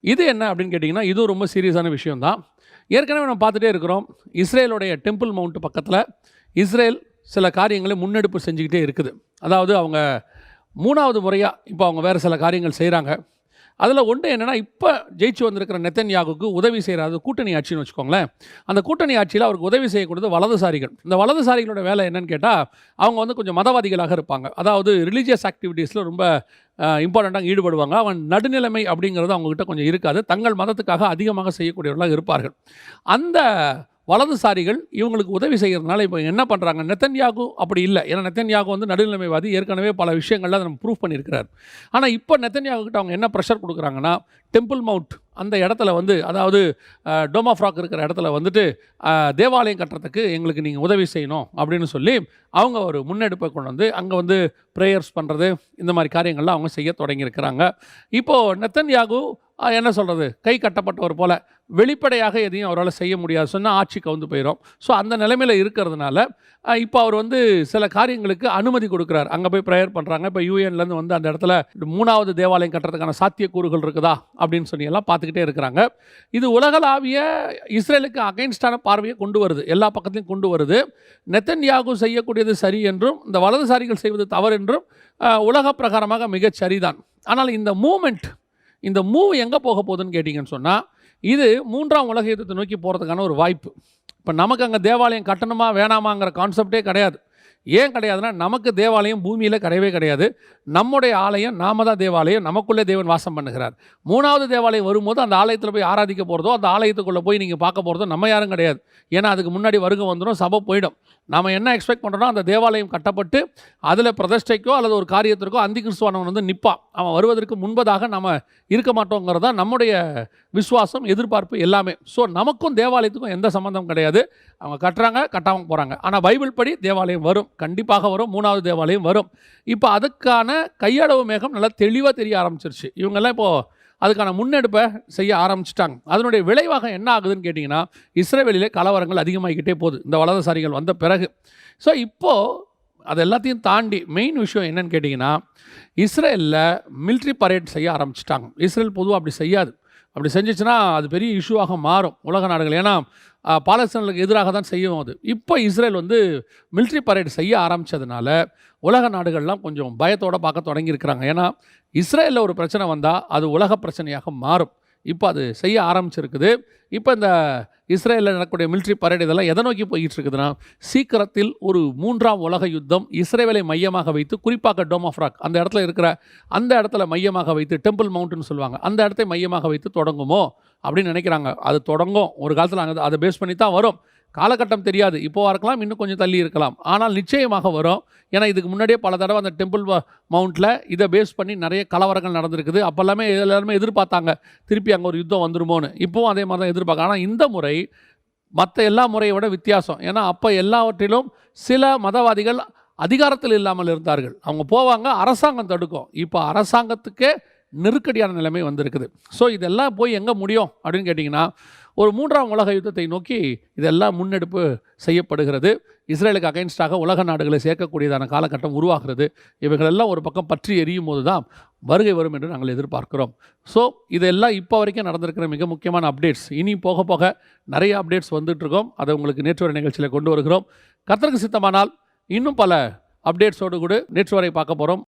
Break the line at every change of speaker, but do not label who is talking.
இது என்ன அப்படின்னு கேட்டிங்கன்னா இதுவும் ரொம்ப சீரியஸான விஷயம் தான் ஏற்கனவே நம்ம பார்த்துட்டே இருக்கிறோம். இஸ்ரேலுடைய டெம்பிள் மவுண்ட் பக்கத்தில் இஸ்ரேல் சில காரியங்களை முன்னெடுப்பு செஞ்சுக்கிட்டே இருக்குது. அதாவது அவங்க மூணாவது முறையாக இப்போ அவங்க வேறு சில காரியங்கள் செய்கிறாங்க அதில் ஒன்று என்னென்னா இப்போ ஜெயிச்சு வந்திருக்கிற நெத்தன்யாவுக்கு உதவி செய்கிறாரு கூட்டணி ஆட்சின்னு வச்சுக்கோங்களேன். அந்த கூட்டணி ஆட்சியில் அவருக்கு உதவி செய்யக்கூடியது வலதுசாரிகள். இந்த வலதுசாரிகளோட வேலை என்னன்னு கேட்டால் அவங்க வந்து கொஞ்சம் மதவாதிகளாக இருப்பாங்க. அதாவது ரிலீஜியஸ் ஆக்டிவிட்டீஸில் ரொம்ப இம்பார்ட்டண்ட்டாக ஈடுபடுவாங்க. அவன் நடுநிலைமை அப்படிங்கிறது அவங்ககிட்ட கொஞ்சம் இருக்காது. தங்கள் மதத்துக்காக அதிகமாக செய்யக்கூடியவர்களாக இருப்பார்கள். அந்த வலதுசாரிகள் இவங்களுக்கு உதவி செய்கிறதுனால இப்போ என்ன பண்ணுறாங்க நெத்தன்யாகு அப்படி இல்லை. ஏன்னா நெத்தன்யாகு வந்து நடுநிலைமைவாதி. ஏற்கனவே பல விஷயங்கள்ல அதை நம்ம ப்ரூவ் பண்ணியிருக்கிறார். ஆனால் இப்போ நெத்தன்யாகு கிட்ட அவங்க என்ன ப்ரெஷர் கொடுக்குறாங்கன்னா டெம்பிள் மவுண்ட் அந்த இடத்துல வந்து அதாவது டோமா ஃப்ராக் இருக்கிற இடத்துல வந்துட்டு தேவாலயம் கட்டுறதுக்கு எங்களுக்கு நீங்கள் உதவி செய்யணும் அப்படின்னு சொல்லி அவங்க ஒரு முன்னெடுப்பை கொண்டு வந்து அங்கே வந்து ப்ரேயர்ஸ் பண்ணுறது இந்த மாதிரி காரியங்கள்லாம் அவங்க செய்ய தொடங்கியிருக்கிறாங்க. இப்போது நெத்தன் யாகு என்ன சொல்கிறது கை கட்டப்பட்டவர் போல் வெளிப்படையாக எதையும் அவரால் செய்ய முடியாது. சொன்னால் ஆட்சி கவுந்து போயிடும் ஸோ அந்த நிலைமையில் இருக்கிறதுனால இப்போ அவர் வந்து சில காரியங்களுக்கு அனுமதி கொடுக்குறார். அங்கே போய் ப்ரேயர் பண்ணுறாங்க இப்போ யூஎன்லேருந்து வந்து அந்த இடத்துல மூணாவது தேவாலயம் கட்டுறதுக்கான சாத்தியக்கூறுகள் இருக்குதா? அப்படின்னு சொல்லி எல்லாம் பார்த்துக்கிட்டே இருக்கிறாங்க. இது உலகளாவிய இஸ்ரேலுக்கு அகைன்ஸ்டான பார்வையை கொண்டு வருது. எல்லா பக்கத்தையும் கொண்டு வருது. நெத்தன் யாகு செய்யக்கூடிய செய்யக்கூடியது சரி என்றும் இந்த வலதுசாரிகள் செய்வது தவறு என்றும் உலக பிரகாரமாக மிகச் சரிதான். ஆனால் இந்த மூமெண்ட் இந்த மூவ் எங்கே போக போகுதுன்னு கேட்டிங்கன்னு சொன்னால் இது மூன்றாம் உலக யுத்தத்தை நோக்கி போகிறதுக்கான ஒரு வாய்ப்பு. இப்போ நமக்கு அங்கே தேவாலயம் கட்டணுமா வேணாமாங்கிற கான்செப்டே கிடையாது. ஏன் கிடையாதுன்னா நமக்கு தேவாலயம் பூமியில் கிடையவே கிடையாது. நம்முடைய ஆலயம் நாம தான் தேவாலயம் நமக்குள்ளே தேவன் வாசம் பண்ணுகிறார். மூணாவது தேவாலயம் வரும்போது அந்த ஆலயத்தில் போய் ஆராதிக்க போகிறதோ அந்த ஆலயத்துக்குள்ளே போய் நீங்கள் பார்க்க போகிறதோ நம்ம யாரும் கிடையாது. ஏன்னா அதுக்கு முன்னாடி வருகை வந்துடும் சபை போயிடும். நம்ம என்ன எக்ஸ்பெக்ட் பண்ணுறோம்னா அந்த தேவாலயம் கட்டப்பட்டு அதில் பிரதிஷ்டைக்கோ அல்லது ஒரு காரியத்திற்கோ அந்தி கிறிஸ்துவானவன் வந்து நிற்பான் அவன் வருவதற்கு முன்பதாக நம்ம இருக்க மாட்டோங்கிறது தான் நம்முடைய விசுவாசம் எதிர்பார்ப்பு எல்லாமே. ஸோ நமக்கும் தேவாலயத்துக்கும் எந்த சம்மந்தம் கிடையாது. அவங்க கட்டுறாங்க கட்டாமல் போகிறாங்க ஆனால் பைபிள் படி தேவாலயம் வரும். கண்டிப்பாக வரும் மூணாவது தேவாலயம் வரும். இப்போ அதுக்கான கையளவு மேகம் நல்லா தெளிவாக தெரிய ஆரம்பிச்சிருச்சு. இவங்கெல்லாம் இப்போது அதுக்கான முன்னெடுப்பை செய்ய ஆரம்பிச்சிட்டாங்க. அதனுடைய விளைவாக என்ன ஆகுதுன்னு கேட்டிங்கன்னா இஸ்ரேவேலிலே கலவரங்கள் அதிகமாகிக்கிட்டே போகுது. இந்த வலதுசாரிகள் வந்த பிறகு. ஸோ இப்போது அது எல்லாத்தையும் தாண்டி மெயின் விஷயம் என்னன்னு கேட்டிங்கன்னா இஸ்ரேலில் military பரேட் செய்ய ஆரம்பிச்சிட்டாங்க. இஸ்ரேல் பொதுவாக அப்படி செய்யாது. அப்படி செஞ்சுச்சுன்னா அது பெரிய இஷ்யூவாக மாறும் உலக நாடுகள். ஏன்னா ஆஹ், பாலஸ்தீனர்களுக்கு எதிராக தான் செய்யும் அது. இப்போ இஸ்ரேல் வந்து மிலிட்ரி பரேட் செய்ய ஆரம்பித்ததுனால உலக நாடுகள்லாம் கொஞ்சம் பயத்தோடு பார்க்க தொடங்கியிருக்கிறாங்க. ஏன்னா இஸ்ரேலில் ஒரு பிரச்சனை வந்தால் அது உலக பிரச்சனையாக மாறும். இப்போ அது செய்ய ஆரம்பிச்சிருக்குது. இப்போ இந்த இஸ்ரேலில் நடக்கக்கூடிய மிலிட்ரி பரேட் இதெல்லாம் எதை நோக்கி போயிட்டு இருக்குதுன்னா சீக்கிரத்தில் ஒரு மூன்றாம் உலக யுத்தம் இஸ்ரேலை மையமாக வைத்து குறிப்பாக டோம் ஆஃப் ராக் அந்த இடத்துல இருக்கிற அந்த இடத்துல மையமாக வைத்து டெம்பிள் மவுண்டன் சொல்லுவாங்க அந்த இடத்தை மையமாக வைத்து தொடங்குமோ அப்படின்னு நினைக்கிறாங்க. அது தொடங்கும் ஒரு காலத்தில் அங்கே அதை பேஸ் பண்ணி தான் வரும். காலகட்டம் தெரியாது. இப்போவா இருக்கலாம் இன்னும் கொஞ்சம் தள்ளி இருக்கலாம். ஆனால் நிச்சயமாக வரும். ஏன்னா இதுக்கு முன்னாடியே பல தடவை அந்த டெம்பிள் மவுண்ட்டில் இதை பேஸ் பண்ணி நிறைய கலவரங்கள் நடந்திருக்குது. அப்போல்லாமே எல்லாருமே எதிர்பார்த்தாங்க திருப்பி அங்கே ஒரு யுத்தம் வந்துருமோன்னு. இப்போவும் அதே மாதிரி தான் எதிர்பார்க்க ஆனால் இந்த முறை மற்ற எல்லா முறையை விட வித்தியாசம். ஏன்னா அப்போ எல்லாவற்றிலும் சில மதவாதிகள் அதிகாரத்தில் இல்லாமல் இருந்தார்கள். அவங்க போவாங்க அரசாங்கம் தடுக்கும். இப்போ அரசாங்கத்துக்கே நெருக்கடியான நிலைமை வந்திருக்குது. ஸோ இதெல்லாம் போய் எங்கே முடியும்? அப்படின்னு கேட்டிங்கன்னா ஒரு மூன்றாம் உலக யுத்தத்தை நோக்கி இதெல்லாம் முன்னெடுப்பு செய்யப்படுகிறது. இஸ்ரேலுக்கு அகைன்ஸ்டாக உலக நாடுகளை சேர்க்கக்கூடியதான காலகட்டம் உருவாகிறது. இவைகளெல்லாம் ஒரு பக்கம் பற்றி எரியும் போது தான் வருகை வரும் என்று நாங்கள் எதிர்பார்க்கிறோம். ஸோ இதெல்லாம் இப்போ வரைக்கும் நடந்திருக்கிற மிக முக்கியமான அப்டேட்ஸ் இனி போக போக நிறைய அப்டேட்ஸ் வந்துட்டுருக்கோம் அதை உங்களுக்கு நேற்று வரை நிகழ்ச்சியில் கொண்டு வருகிறோம். கத்தருக்கு சித்தமானால் இன்னும் பல அப்டேட்ஸோடு கூட. நேற்று வரை பார்க்க போகிறோம்